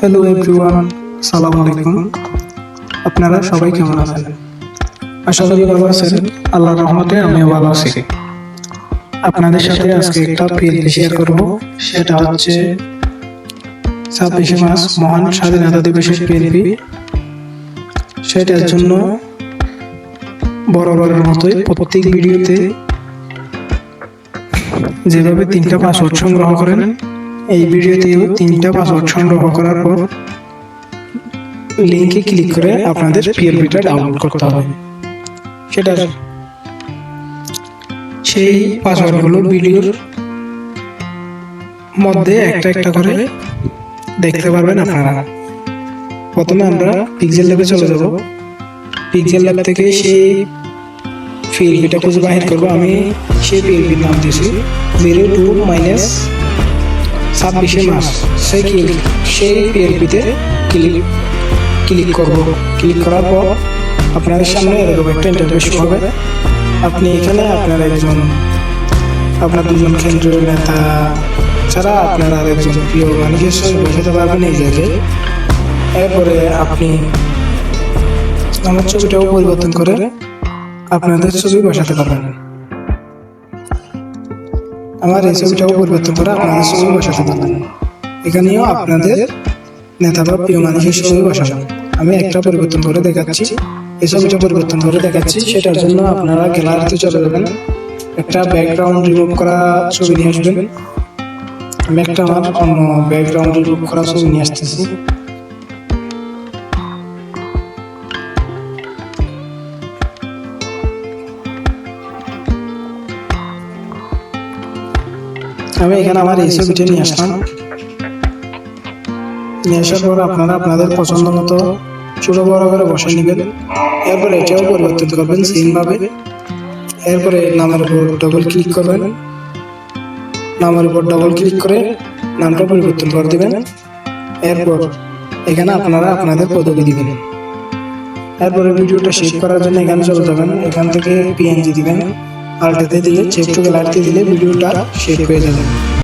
Hello everyone সালাম আলাইকুম। আপনারা সবাই কেমন আছেন? আশা করি ভালো আছেন। আল্লাহর রহমতে আমিও ভালো আছি। আপনাদের সাথে আজকে একটা পিএলপি শেয়ার করব। সেটা হচ্ছে ছাব্বিশে মার্চ মহান স্বাধীনতা দিবসের পিএলপি সেটার জন্য বরাবরের মতোই প্রত্যেক ভিডিওতে যেভাবে তিনটা পাসওয়ার্ড সংগ্রহ করেন এই ভিডিওতেও তিনটা পাসওয়ার্ড সংগ্রহ করার পর লিঙ্কে ক্লিক করে আপনাদের পিএলপিটা ডাউনলোড করতে হবে। সেটা সেই পাসওয়ার্ডগুলো ভিডিওর মধ্যে একটা একটা করে দেখতে পারবেন আপনারা। প্রথমে আমরা পিক্সেল ল্যাবে চলে যাব। পিক্সেল ল্যাব থেকে সেই পিএলপিটা খুঁজে বাহির করব। আমি সেই পিএলপির নাম দিয়েছি। জিরো টু মাইনাস ছাব্বিশে মাস সেই ক্লিক সেই পিএলপিতে ক্লিক ক্লিক করব। ক্লিক করার পর আপনাদের সামনে এরকম একটা ইন্টারভিউ শুরু হবে। আপনি এখানে আপনার একজন, আপনার দুজন কেন্দ্রীয় নেতা ছাড়া আপনার আর একজন প্রিয় মানুষের সঙ্গে বসাতে পারবেন এই জায়গায়। এরপরে আপনি আমার ছবিটাও পরিবর্তন করে আপনাদের ছবি বসাতে পারবেন। আমার এই ছবিটাও পরিবর্তন করে আপনাদের ছবি বসাতে পারবেন এখানেও আপনাদের নেতা বা প্রিয় মানুষের ছবি বসাবেন আমি একটা পরিবর্তন করে দেখাচ্ছি। এই ছবিটা পরিবর্তন করে দেখাচ্ছি। সেটার জন্য আপনারা গ্যালারিতে চলে যাবেন। একটা ব্যাকগ্রাউন্ড রিমুভ করা ছবি নিয়ে আসবেন। আমি একটা আমার অন্য ব্যাকগ্রাউন্ড রিমুভ করা ছবি নিয়ে আসতেছি। আমি এখানে আমার এই ছবিটা নিয়ে আসলাম। নিয়ে আসার পর আপনারা আপনাদের পছন্দ মতো ছোট বড় করে বসে নেবেন। এরপর এটাও পরিবর্তন করবেন সেমভাবে। এরপরে নামের উপর ডবল ক্লিক করবেন। নামের উপর ডবল ক্লিক করে নামটা পরিবর্তন করে দেবেন। এরপর এখানে আপনারা আপনাদের পদবি দিবেন। এরপরে ভিডিওটা শেভ করার জন্য এখানে চলে যাবেন। এখান থেকে পিএনজি দিবেন। আলটাতে দিলে চেক টু গ্যালারিতে দিলে ভিডিওটা শেভ হয়ে যাবে